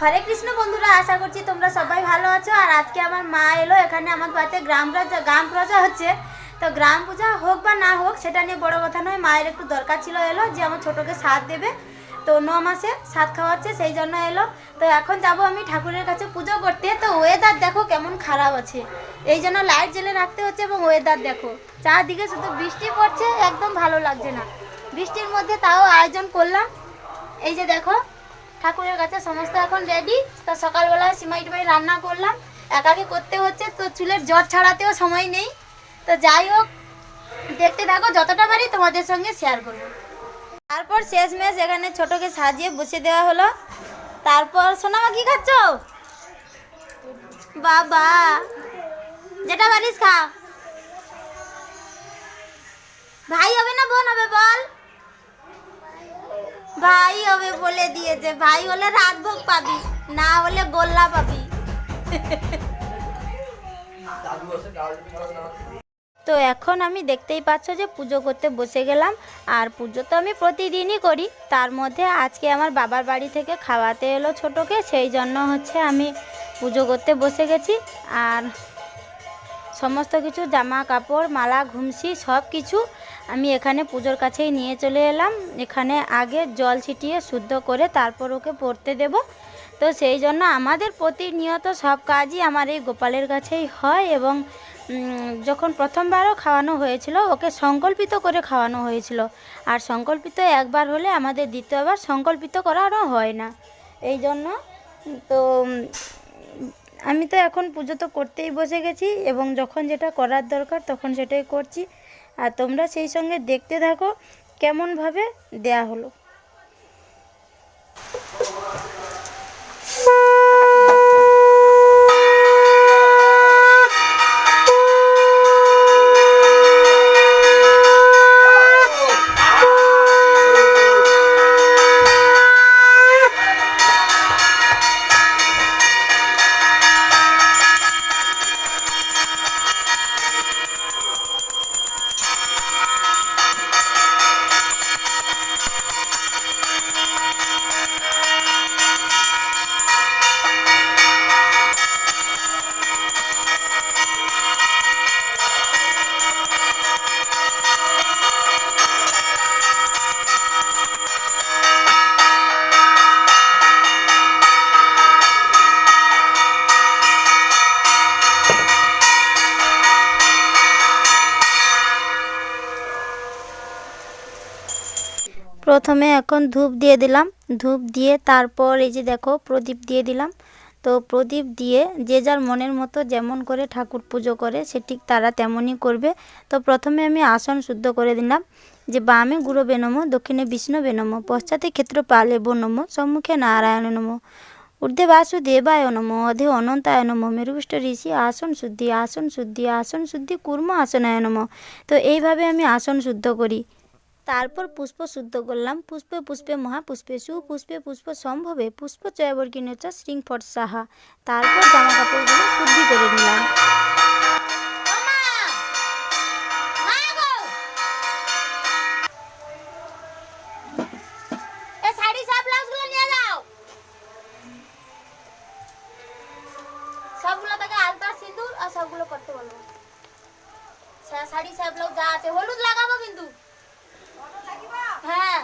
হরে কৃষ্ণ বন্ধুরা, আশা করছি তোমরা সবাই ভালো আছো। আর আজকে আমার মা এলো, এখানে আমার বাড়িতে গ্রাম পূজা গ্রাম প্রজা হচ্ছে। তো গ্রাম পূজা হোক বা না হোক, সেটা নিয়ে বড় কথা নয়, মায়ের একটু দরকার ছিল এলো, যে আমার ছোটোকে সাথ দেবে। তো ন মাসে সাত খাওয়াচ্ছে, সেই জন্য এলো। তো এখন যাব আমি ঠাকুরের কাছে পুজো করতে। তো ওয়েদার দেখো কেমন খারাপ আছে। এই জন্য লাইট জ্বেলে রাখতে হচ্ছে এবং ওয়েদার দেখো। চারদিকে শুধু বৃষ্টি পড়ছে, একদম ভালো লাগছে না। বৃষ্টির মধ্যে তাও আয়োজন করলাম। এই যে দেখো ঠাকুরের কাছে সমস্ত এখন রেডি তো সকালবেলায় সিমাই টিমাই রান্না করলাম। একাকে করতে হচ্ছে, তো চুলের জ্বর ছাড়াতেও সময় নেই। তো যাই হোক, দেখতে থাকো, যতটা পারি তোমাদের সঙ্গে শেয়ার করব। তারপর শেষমেশ এখানে ছোটকে সাজিয়ে বসে দেওয়া হলো। তারপর সোনামা, কি খাচ্ছ? বাবা, যেটা পারিস খা। ভাই হবে না, বোন হবে, বল। ভাই হবে বলে দিয়েছে। ভাই হলে রাতভোগ পাবি, না হলে গোল্লা পাবি। তো এখন আমি দেখতেই পাচ্ছ যে পুজো করতে বসে গেলাম, আর পুজো তো আমি প্রতিদিনই করি। তার মধ্যে আজকে আমার বাবার বাড়ি থেকে খাওয়াতে এলো ছোটোকে, সেই জন্য হচ্ছে আমি পুজো করতে বসে গেছি। আর সমস্ত কিছু, জামা কাপড়, মালা, ঘুমসি সব কিছু আমি এখানে পুজোর কাছেই নিয়ে চলে এলাম। এখানে আগে জল ছিটিয়ে শুদ্ধ করে তারপর ওকে পড়তে দেব। তো সেই জন্য আমাদের প্রতিনিয়ত সব কাজই আমার এই গোপালের কাছেই হয় এবং যখন প্রথমবারও খাওয়ানো হয়েছিল, ওকে সংকল্পিত করে খাওয়ানো হয়েছিল। আর সংকল্পিত একবার হলে আমাদের দ্বিতীয়বার সংকল্পিত করানো হয় না। এই জন্য, তো আমি তো এখন পুজো তো করতেই বসে গেছি এবং যখন যেটা করার দরকার তখন সেটাই করছি। আর তোমরা সেই সঙ্গে দেখতে থাকো কেমনভাবে দেয়া হলো। প্রথমে এখন ধূপ দিয়ে দিলাম। ধূপ দিয়ে তারপর এই যে দেখো, প্রদীপ দিয়ে দিলাম। তো প্রদীপ দিয়ে যে যার মনের মতো যেমন করে ঠাকুর পুজো করে, সে ঠিক তারা তেমনই করবে। তো প্রথমে আমি আসন শুদ্ধ করে দিলাম। যে বামে গুরু বেনম দক্ষিণে বিষ্ণু বেনম পশ্চাতে ক্ষেত্র পালে নম, সম্মুখে নারায়ণ নম, ঊর্ধ্বে বাসুদেবায় নম, অধে অনন্তায় নম ঋষি আসন শুদ্ধি আসন শুদ্ধি আসন শুদ্ধি, কুর্ম আসনায় নম। তো এইভাবে আমি আসন শুদ্ধ করি। তারপর পুষ্প শুদ্ধ করলাম। পুষ্পে পুষ্পে মহাপুষ্পে সুপুষ্পে পুষ্প সম্ভবে পুষ্প চয়বর্গিনীচ শৃঙ্খট সাহা তারপর জামা কাপড়গুলো শুদ্ধি করে নিলাম। সবগুলো থেকে আলতা সিঁদুর আর সবগুলো করতে বলব শাড়ি সব লোক যা আছে, হলুদ লাগাবো কিন্তু। হ্যাঁ।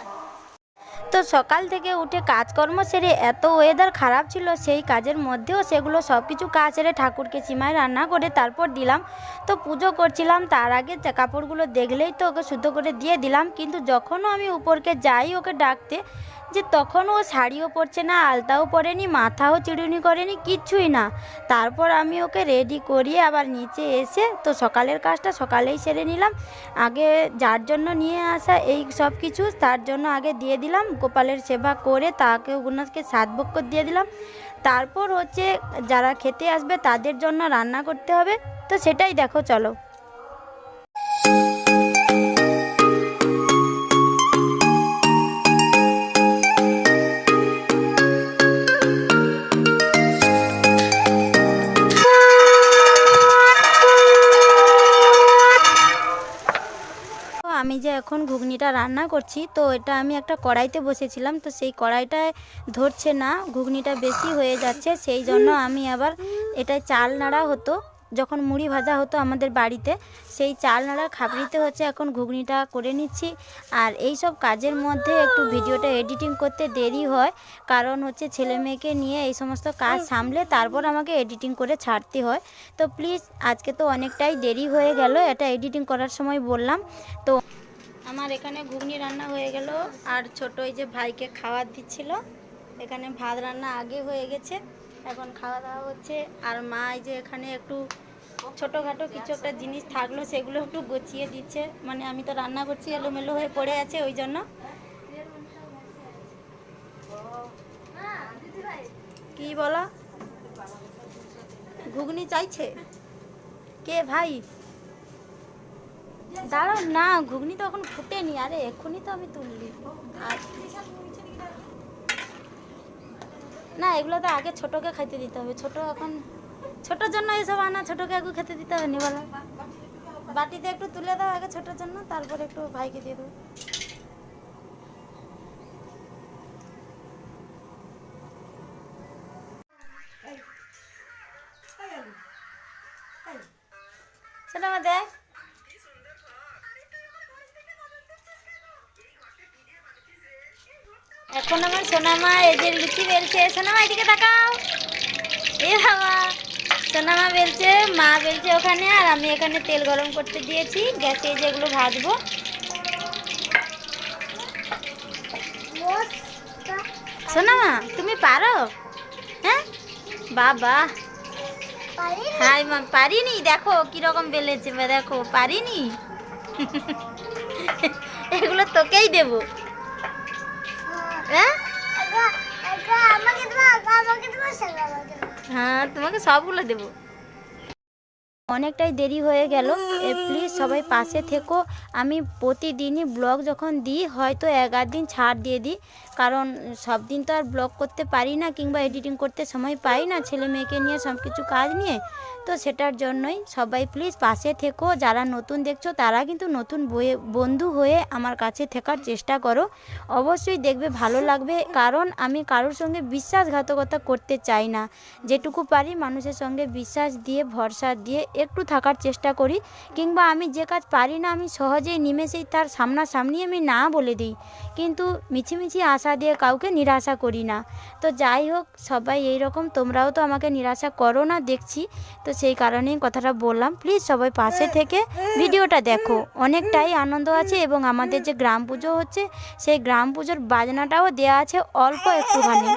তো সকাল থেকে উঠে কাজকর্ম সেরে এত ওয়েদার খারাপ ছিল, সেই কাজের মধ্যেও সেগুলো সব কিছু কাজ সেরে ঠাকুরকে চিমায় রান্না করে তারপর দিলাম। তো পুজো করছিলাম, তার আগে কাপড়গুলো দেখলেই তো ওকে শুদ্ধ করে দিয়ে দিলাম। কিন্তু যখনও আমি উপরকে যাই ওকে ডাকতে যে তখন ও শাড়িও পরছে না, আলতাও পরেনি, মাথাও চিড়ুনি করেনি, কিচ্ছুই না। তারপর আমি ওকে রেডি করিয়ে আবার নিচে এসে তো সকালের কাজটা সকালেই সেরে নিলাম। আগে যার জন্য নিয়ে আসা এই সব কিছু, তার জন্য আগে দিয়ে দিলাম, গোপালের সেবা করে তাকে ওনাকে সাত বক্কর দিয়ে দিলাম। তারপর হচ্ছে যারা খেতে আসবে তাদের জন্য রান্না করতে হবে। তো সেটাই দেখো, চলো। এখন ঘুগনিটা রান্না করছি, তো এটা আমি একটা কড়াইতে বসেছিলাম, তো সেই কড়াইটায় ধরছে না, ঘুগনিটা বেশি হয়ে যাচ্ছে, সেই জন্য আমি আবার এটা চাল নাড়া হতো, যখন মুড়ি ভাজা হতো আমাদের বাড়িতে, সেই চাল নাড়া খাবড়িতে হচ্ছে এখন ঘুগনিটা করে নিচ্ছি, আর এই সব কাজের মধ্যে একটু ভিডিওটা এডিটিং করতে দেরি হয়, কারণ হচ্ছে ছেলে মেয়েকে নিয়ে এই সমস্ত কাজ সামলে তারপর আমাকে এডিটিং করে ছাড়তে হয়, তো প্লিজ আজকে তো অনেকটাই দেরি হয়ে গেল, এটা এডিটিং করার সময় বললাম, তো আমার এখানে ঘুগনি রান্না হয়ে গেল, আর ছোট ওই যে ভাইকে খাবার দিচ্ছিল। এখানে ভাত রান্না আগে হয়ে গেছে, এখন খাওয়া দাওয়া হচ্ছে। আর মা এই যে এখানে একটু ছোটোখাটো কিছু একটা জিনিস থাকল, সেগুলো একটু গুছিয়ে দিচ্ছে। মানে আমি তো রান্না করছি, এলোমেলো হয়ে পড়ে আছে ওই জন্য। কি বলো? ঘুগনি চাইছে? কে ভাই? দাঁড়াও না, ঘুগনি তো এখন ফুটেনি, আরে এক্ষুনি তো আমি তুললি। না, এগুলো তো আগে ছোটকে খাইতে দিতে হবে। ছোট এখন ছোটোর জন্য এসব আনা, ছোটকে আগে খেতে দিতে হবে নি বলো বাটিতে একটু তুলে দাও আগে ছোটোর জন্য, তারপর একটু ভাইকে দিয়ে দেবো। এখন আমার সোনামা এদের লুচি বেলছে। সোনামা, এদিকে তাকাও। এ বাবা, সোনামা বেলছে, মা বেলছে ওখানে, আর আমি এখানে তেল গরম করতে দিয়েছি, গ্যাসে যেগুলো ভাজবো। সোনামা, তুমি পারো? হ্যাঁ? বাবা। হাই মা, পারিনি, দেখো কীরকম বেলেছে দেখো, পারিনি। এগুলো তোকেই দেবো। হ্যাঁ? হ্যাঁ তোমাকে সবগুলো দেবো। অনেকটাই দেরি হয়ে গেল। প্লিজ সবাই পাশে থেকো। আমি প্রতিদিনই ব্লগ যখন দিই, হয়তো আধ দিন ছাড় দিয়ে দিই। কারণ সব দিন তো আর ব্লগ করতে পারি না কিংবা এডিটিং করতে সময় পাই না ছেলে মেয়েকে নিয়ে সব কিছু কাজ নিয়ে। তো সেটার জন্যই সবাই প্লিজ পাশে থেকো। যারা নতুন দেখছ, তারা কিন্তু নতুন বয়ে, বন্ধু হয়ে আমার কাছে থাকার চেষ্টা করো। অবশ্যই দেখবে ভালো লাগবে। কারণ আমি কারোর সঙ্গে বিশ্বাসঘাতকতা করতে চাই না। যেটুকু পারি মানুষের সঙ্গে বিশ্বাস দিয়ে, ভরসা দিয়ে একটু থাকার চেষ্টা করি, কিংবা আমি যে কাজ পারি না, আমি সহজেই নিমেষেই তার সামনাসামনি আমি না বলে দিই। কিন্তু মিছিমিছি আশা দিয়ে কাউকে নিরাশা করি না। তো যাই হোক, সবাই এই রকম, তোমরাও তো আমাকে নিরাশা করো না, দেখছি। তো সেই কারণেই কথাটা বললাম। প্লিজ সবাই পাশে থেকে ভিডিওটা দেখো। অনেকটাই আনন্দ আছে এবং আমাদের যে গ্রাম পুজো হচ্ছে, সেই গ্রাম পুজোর বাজনাটাও দেওয়া আছে অল্প একটুখানি।